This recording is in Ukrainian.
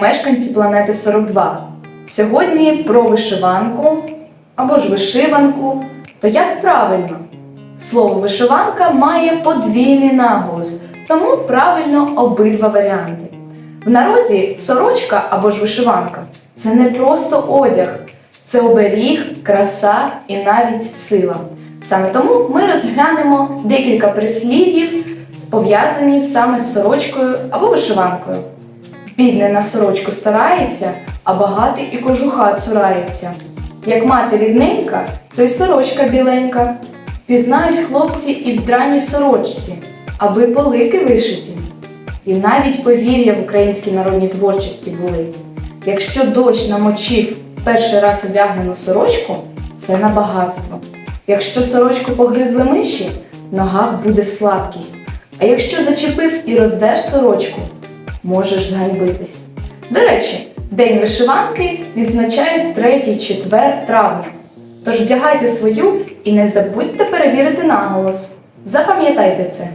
мешканці планети 42. Сьогодні про вишиванку або ж вишиванку. То як правильно? Слово вишиванка має подвійний наголос, тому правильно обидва варіанти. В народі сорочка або ж вишиванка це не просто одяг, це оберіг, краса і навіть сила. Саме тому ми розглянемо декілька прислів'їв, пов'язані саме з сорочкою або вишиванкою. Бідне на сорочку старається, а багатий і кожуха цурається. Як мати рідненька, то й сорочка біленька. Пізнають хлопці і в драній сорочці, аби полики вишиті. І навіть повір'я в українській народній творчості були. Якщо дощ намочив перший раз одягнену сорочку, це на багатство. Якщо сорочку погризли миші, в ногах буде слабкість. А якщо зачепив і роздер сорочку, можеш зганьбитись. До речі, День вишиванки відзначають 3-4 травня. Тож вдягайте свою і не забудьте перевірити наголос. Запам'ятайте це.